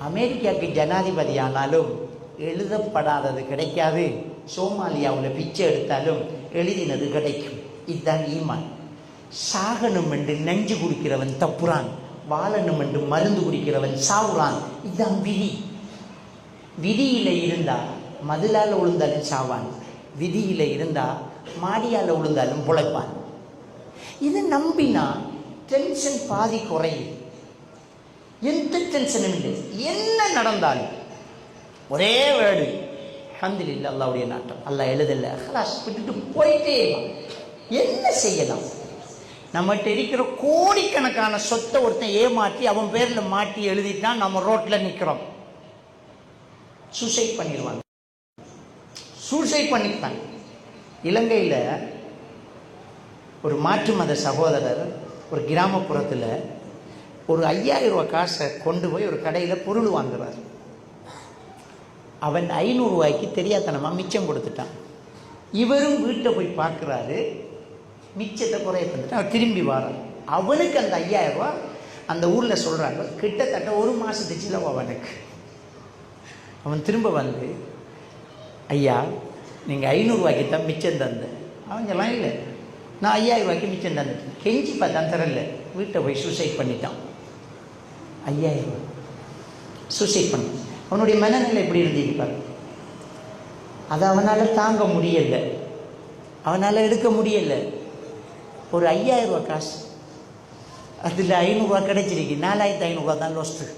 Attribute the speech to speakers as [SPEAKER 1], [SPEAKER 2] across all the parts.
[SPEAKER 1] அமெரிக்காவுக்கு ஜனாதிபதி ஆனாலும் எழுதப்படாதது கிடைக்காது. சோமாலியாவில் பிச்சை எடுத்தாலும் எழுதினது கிடைக்கும். இதுதான் ஈமான். சாகணும் என்று நெஞ்சு குடிக்கிறவன் தப்புறான். வாழணும் என்று மருந்து குடிக்கிறவன் சாவுறான். இதுதான் விதி. விதியில் இருந்தால் மதிலால் விழுந்தாலும் சாவான். விதியில் இருந்தால் மாடியால் விழுந்தாலும் புழைப்பான். இது நம்பினா டென்ஷன் பாதி குறையும். எந்த டென்ஷனும் இல்லை என்ன நடந்தாலும் ஒரே வேர்டு. இல்லை அல்லாவுடைய நாட்டம். அல்லாஹ் எழுதலை. ஹலாஸ் விட்டுட்டு போயிட்டே என்ன செய்யலாம்? நம்மகிட்ட இருக்கிற கோடிக்கணக்கான சொத்தை ஒருத்தன் ஏமாற்றி அவன் பேரில் மாட்டி எழுதிட்டான் நம்ம ரோட்டில் நிற்கிறோம் சூசைட் பண்ணிடுவாங்க. சூசைட் பண்ணிட்டான் இலங்கையில் ஒரு மாற்று மத சகோதரர் ஒரு கிராமப்புறத்தில் ஒரு ஐயாயிரம் ரூபாய் காசை கொண்டு போய் ஒரு கடையில் பொருள் வாங்குறார். அவன் ஐநூறுரூவாய்க்கு தெரியாதனமாக மிச்சம் கொடுத்துட்டான். இவரும் வீட்டை போய் பார்க்குறாரு. மிச்சத்தை குறைய தந்துட்டு அவர் திரும்பி வரான். அவனுக்கு அந்த ஐயாயிரம் ரூபா அந்த ஊரில் சொல்கிறாங்க கிட்டத்தட்ட ஒரு மாதத்து செலவு அவனுக்கு அவன் திரும்ப வந்து ஐயா நீங்கள் ஐநூறுரூவாய்க்கு தான் மிச்சம் தந்த அவங்கெல்லாம் இல்லை நான் ஐயாயிரம் ரூபாய்க்கு மிச்சம் தந்துட்டேன். கெஞ்சி பார்த்தான் தரல வீட்டை போய் சூசைட் பண்ணிட்டான். ஐயாயிரம். சூசைட் பண்ண. அவனுடைய மனநிலை எப்படி இருந்தது பாரு. அதை அவனால் தாங்க முடியல. அவனால் எடுக்க முடியலை. ஒரு ஐயாயிரம் ரூபா காசு. அதில் ஐநூறுரூவா கிடைச்சிருக்கு. நாலாயிரத்து ஐநூறுரூவா தான் லோஸ்ட்டு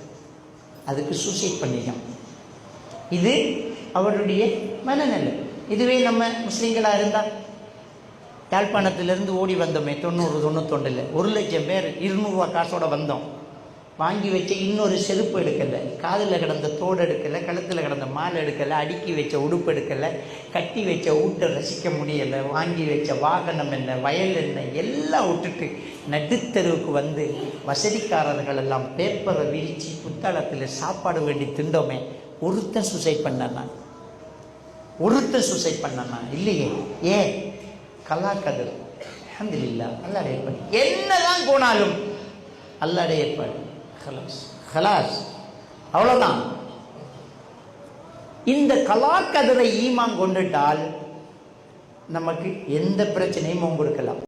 [SPEAKER 1] அதுக்கு சூசைட் பண்ணிட்டான். இது அவருடைய மனநிலை. இதுவே நம்ம முஸ்லீம்களாக இருந்தால் யாழ்ப்பாணத்திலேருந்து ஓடி வந்தோமே தொண்ணூறு தொண்ணூத்தொண்டில் ஒரு லட்சம் பேர் இருநூறுவா காசோட வந்தோம். வாங்கி வச்ச இன்னொரு செருப்பு எடுக்கலை. காதில் கிடந்த தோடு எடுக்கலை கழுத்தில் கிடந்த மாலை எடுக்கலை அடுக்கி வச்ச உடுப்பு எடுக்கலை கட்டி வச்ச ஊட்டை ரசிக்க முடியலை வாங்கி வச்ச வாகனம் என்ன வயல் என்ன எல்லாம் விட்டுட்டு நடுத்தருவுக்கு வந்து வசதிக்காரர்கள் எல்லாம் பேப்பரை விரித்து புத்தளத்தில் சாப்பாடு வேண்டி திண்டோமே ஒருத்தன் சூசைட் பண்ணனா? ஒருத்தன் சூசைட் பண்ணனா? இல்லையே. ஏ கலா கதிர் அஹமதுல்லா அல்லாட ஏற்பாடு. என்னதான் போனாலும் அல்லாடைய ஏற்பாடு. ஹலாஸ் ஹலாஸ் அவ்வளோதான் இந்த கலாக்கதிரை ஈமான் கொண்டுட்டால் நமக்கு எந்த பிரச்சனையும் கொடுக்கலாம்